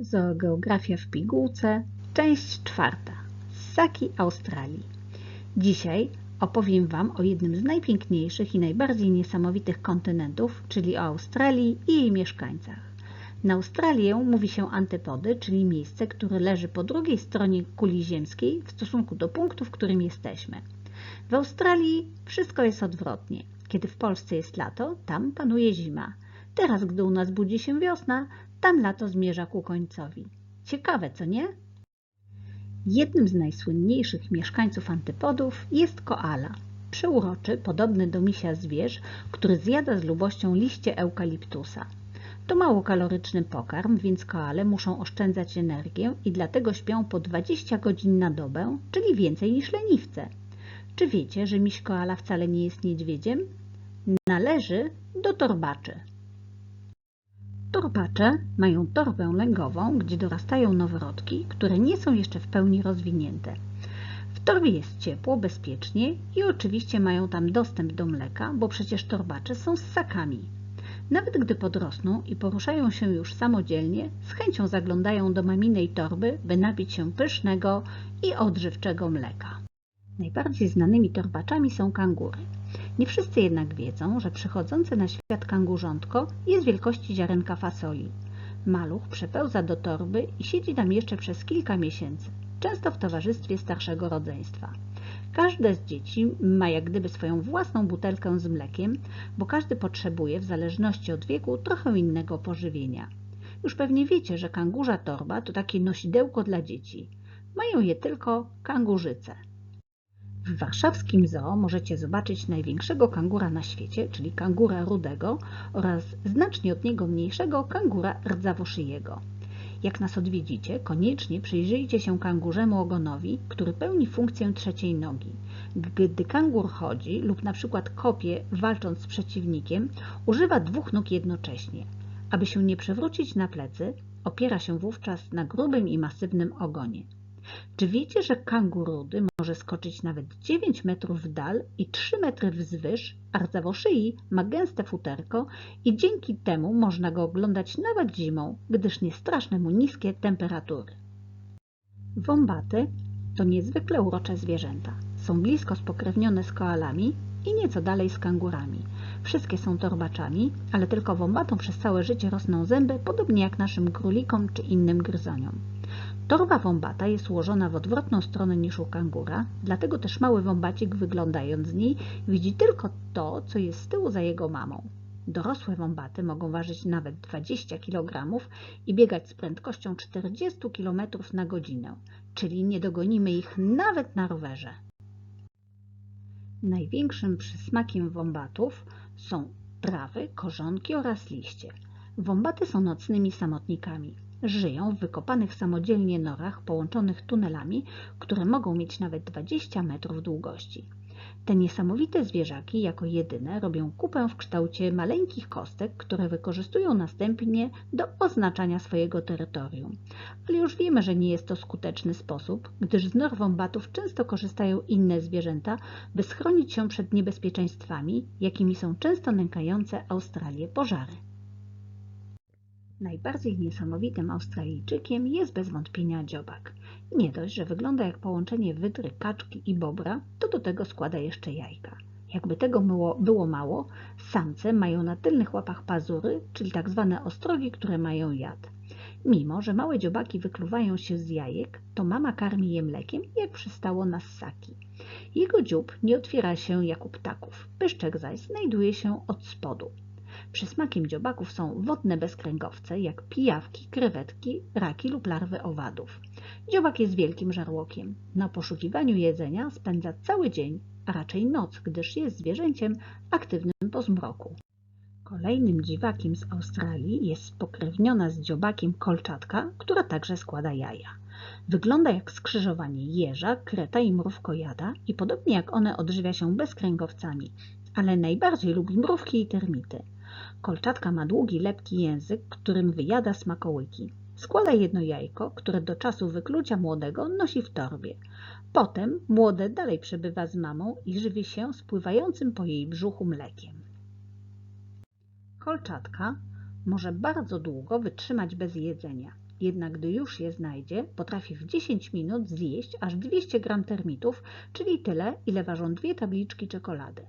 Zoogeografia w pigułce, część czwarta. Ssaki Australii. Dzisiaj opowiem Wam o jednym z najpiękniejszych i najbardziej niesamowitych kontynentów, czyli o Australii i jej mieszkańcach. Na Australię mówi się antypody, czyli miejsce, które leży po drugiej stronie kuli ziemskiej w stosunku do punktu, w którym jesteśmy. W Australii wszystko jest odwrotnie. Kiedy w Polsce jest lato, tam panuje zima. Teraz, gdy u nas budzi się wiosna, tam lato zmierza ku końcowi. Ciekawe, co nie? Jednym z najsłynniejszych mieszkańców antypodów jest koala. Przeuroczy, podobny do misia zwierz, który zjada z lubością liście eukaliptusa. To mało kaloryczny pokarm, więc koale muszą oszczędzać energię i dlatego śpią po 20 godzin na dobę, czyli więcej niż leniwce. Czy wiecie, że miś koala wcale nie jest niedźwiedziem? Należy do torbaczy. Torbacze mają torbę lęgową, gdzie dorastają noworodki, które nie są jeszcze w pełni rozwinięte. W torbie jest ciepło, bezpiecznie i oczywiście mają tam dostęp do mleka, bo przecież torbacze są ssakami. Nawet gdy podrosną i poruszają się już samodzielnie, z chęcią zaglądają do maminej torby, by napić się pysznego i odżywczego mleka. Najbardziej znanymi torbaczami są kangury. Nie wszyscy jednak wiedzą, że przychodzące na świat kangurzątko jest wielkości ziarenka fasoli. Maluch przepełza do torby i siedzi tam jeszcze przez kilka miesięcy, często w towarzystwie starszego rodzeństwa. Każde z dzieci ma jak gdyby swoją własną butelkę z mlekiem, bo każdy potrzebuje w zależności od wieku trochę innego pożywienia. Już pewnie wiecie, że kangurza torba to takie nosidełko dla dzieci. Mają je tylko kangurzyce. W warszawskim zoo możecie zobaczyć największego kangura na świecie, czyli kangura rudego oraz znacznie od niego mniejszego kangura rdzawoszyjego. Jak nas odwiedzicie, koniecznie przyjrzyjcie się kangurzemu ogonowi, który pełni funkcję trzeciej nogi. Gdy kangur chodzi lub na przykład kopie, walcząc z przeciwnikiem, używa dwóch nóg jednocześnie. Aby się nie przewrócić na plecy, opiera się wówczas na grubym i masywnym ogonie. Czy wiecie, że kangurudy może skoczyć nawet 9 metrów w dal i 3 metry wzwyż, a rdzawoszyj ma gęste futerko i dzięki temu można go oglądać nawet zimą, gdyż nie straszne mu niskie temperatury. Wombaty to niezwykle urocze zwierzęta. Są blisko spokrewnione z koalami i nieco dalej z kangurami. Wszystkie są torbaczami, ale tylko wombatom przez całe życie rosną zęby, podobnie jak naszym królikom czy innym gryzoniom. Torba wąbata jest ułożona w odwrotną stronę niż u kangura, dlatego też mały wąbacik wyglądając z niej widzi tylko to, co jest z tyłu za jego mamą. Dorosłe wąbaty mogą ważyć nawet 20 kg i biegać z prędkością 40 km na godzinę, czyli nie dogonimy ich nawet na rowerze. Największym przysmakiem wąbatów są trawy, korzonki oraz liście. Wąbaty są nocnymi samotnikami. Żyją w wykopanych samodzielnie norach połączonych tunelami, które mogą mieć nawet 20 metrów długości. Te niesamowite zwierzaki jako jedyne robią kupę w kształcie maleńkich kostek, które wykorzystują następnie do oznaczania swojego terytorium. Ale już wiemy, że nie jest to skuteczny sposób, gdyż z nor wąbatów często korzystają inne zwierzęta, by schronić się przed niebezpieczeństwami, jakimi są często nękające Australię pożary. Najbardziej niesamowitym Australijczykiem jest bez wątpienia dziobak. Nie dość, że wygląda jak połączenie wydry, kaczki i bobra, to do tego składa jeszcze jajka. Jakby tego było, było mało, samce mają na tylnych łapach pazury, czyli tak zwane ostrogi, które mają jad. Mimo, że małe dziobaki wykluwają się z jajek, to mama karmi je mlekiem, jak przystało na ssaki. Jego dziób nie otwiera się jak u ptaków, pyszczek zaś znajduje się od spodu. Przysmakiem dziobaków są wodne bezkręgowce, jak pijawki, krewetki, raki lub larwy owadów. Dziobak jest wielkim żarłokiem. Na poszukiwaniu jedzenia spędza cały dzień, a raczej noc, gdyż jest zwierzęciem aktywnym po zmroku. Kolejnym dziwakiem z Australii jest spokrewniona z dziobakiem kolczatka, która także składa jaja. Wygląda jak skrzyżowanie jeża, kreta i mrówkojada i podobnie jak one odżywia się bezkręgowcami, ale najbardziej lubi mrówki i termity. Kolczatka ma długi, lepki język, którym wyjada smakołyki. Składa jedno jajko, które do czasu wyklucia młodego nosi w torbie. Potem młode dalej przebywa z mamą i żywi się spływającym po jej brzuchu mlekiem. Kolczatka może bardzo długo wytrzymać bez jedzenia. Jednak gdy już je znajdzie, potrafi w 10 minut zjeść aż 200 gram termitów, czyli tyle, ile ważą dwie tabliczki czekolady.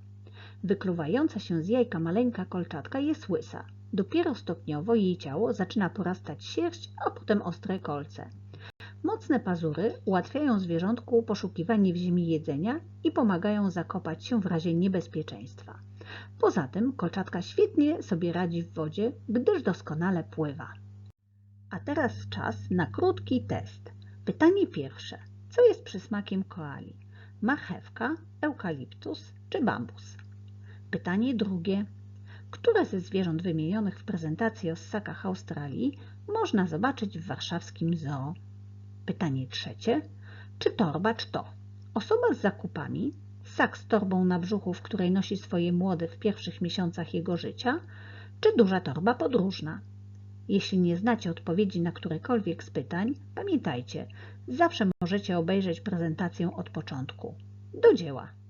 Wykluwająca się z jajka maleńka kolczatka jest łysa. Dopiero stopniowo jej ciało zaczyna porastać sierść, a potem ostre kolce. Mocne pazury ułatwiają zwierzątku poszukiwanie w ziemi jedzenia i pomagają zakopać się w razie niebezpieczeństwa. Poza tym kolczatka świetnie sobie radzi w wodzie, gdyż doskonale pływa. A teraz czas na krótki test. Pytanie pierwsze. Co jest przysmakiem koali? Marchewka, eukaliptus czy bambus? Pytanie drugie. Które ze zwierząt wymienionych w prezentacji o ssakach Australii można zobaczyć w warszawskim zoo? Pytanie trzecie. Czy torbacz to osoba z zakupami, sak z torbą na brzuchu, w której nosi swoje młode w pierwszych miesiącach jego życia, czy duża torba podróżna? Jeśli nie znacie odpowiedzi na którekolwiek z pytań, pamiętajcie, zawsze możecie obejrzeć prezentację od początku. Do dzieła!